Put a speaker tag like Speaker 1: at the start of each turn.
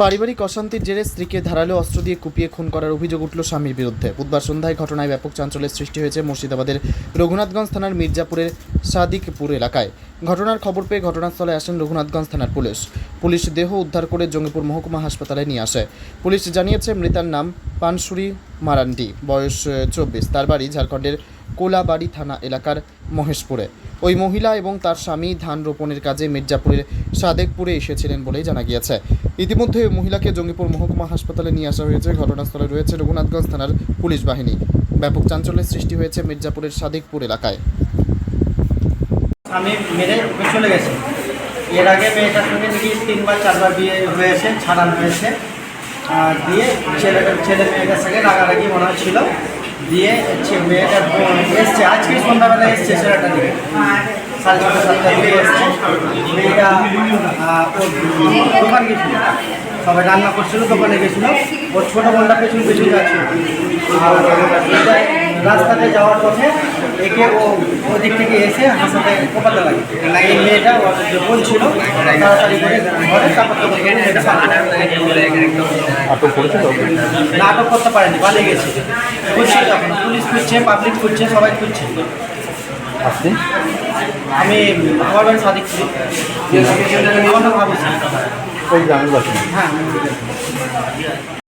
Speaker 1: পারিবারিক অশান্তির জেরে স্ত্রীকে ধারালো অস্ত্র দিয়ে কুপিয়ে খুন করার অভিযোগ উঠল স্বামীর বিরুদ্ধে। বুধবার সন্ধ্যায় ঘটনায় ব্যাপক চাঞ্চল্যের সৃষ্টি হয়েছে মুর্শিদাবাদের রঘুনাথগঞ্জ থানার মির্জাপুরের সাদিকপুর এলাকায়। ঘটনার খবর পেয়ে ঘটনাস্থলে আসেন রঘুনাথগঞ্জ থানার পুলিশ। পুলিশ দেহ উদ্ধার করে জঙ্গিপুর মহকুমা হাসপাতালে নিয়ে আসে। পুলিশ জানিয়েছে মৃতার নাম পানসুরি মারান্ডি, বয়স চব্বিশ। তার বাড়ি ঝাড়খণ্ডের কোলাবাড়ি থানা এলাকার মহেশপুরে। ওই মহিলা এবং তার স্বামী ধান রোপণের কাজে মির্জাপুরের সাদেকপুরে এসেছিলেন বলেই জানা গিয়েছে। ইতিমধ্যে ওই মহিলাকে জঙ্গিপুর মহকুমা হাসপাতালে নিয়ে আসা হয়েছে। ঘটনাস্থলে রয়েছে রঘুনাথগঞ্জ থানার পুলিশ বাহিনী। ব্যাপক চাঞ্চল্যের সৃষ্টি হয়েছে মির্জাপুরের সাদেকপুর এলাকায়।
Speaker 2: আমি মেরে চলে গেছে। এর আগে মেয়েটার সঙ্গে নাকি তিনবার, চারবার বিয়ে হয়েছে, ছাড়ানো হয়েছে। আর দিয়ে ছেলেটা ছেলে মেয়েটার সঙ্গে রাগারাগি মনে হচ্ছিল দিয়ে মেয়েটা এসছে, আজকে সন্ধ্যাবেলা এসছে ছেলেটা নিয়ে। সাড়ে ছটা, সাতটা দিয়ে এসছে। মেয়েটা ওর দোকান গেছিল। সবাই রান্না করছিল, দোকানে গেছিল। ওর ছোটো বোনটা পেছন পেছন যাচ্ছিল। রাস্তাতে যাওয়ার পথে একে ও ওদিক থেকে এসে হাসাতে কোপাতে লাগে। এই মেয়েটা ওর বোন ছিল তাড়াতাড়ি করে ঘরে
Speaker 3: আটক করেছে
Speaker 2: না আটক করতে পারেনি পালিয়ে গেছে। খুঁজছে তখন পুলিশ খুঁজছে পাবলিক খুঁজছে সবাই খুঁজছে।
Speaker 3: আপনি?
Speaker 2: আমি আমার বাড়ি সাদিক আমার নাম ভাবিছি
Speaker 3: ওই গ্রামের বাসিন্দা।
Speaker 2: হ্যাঁ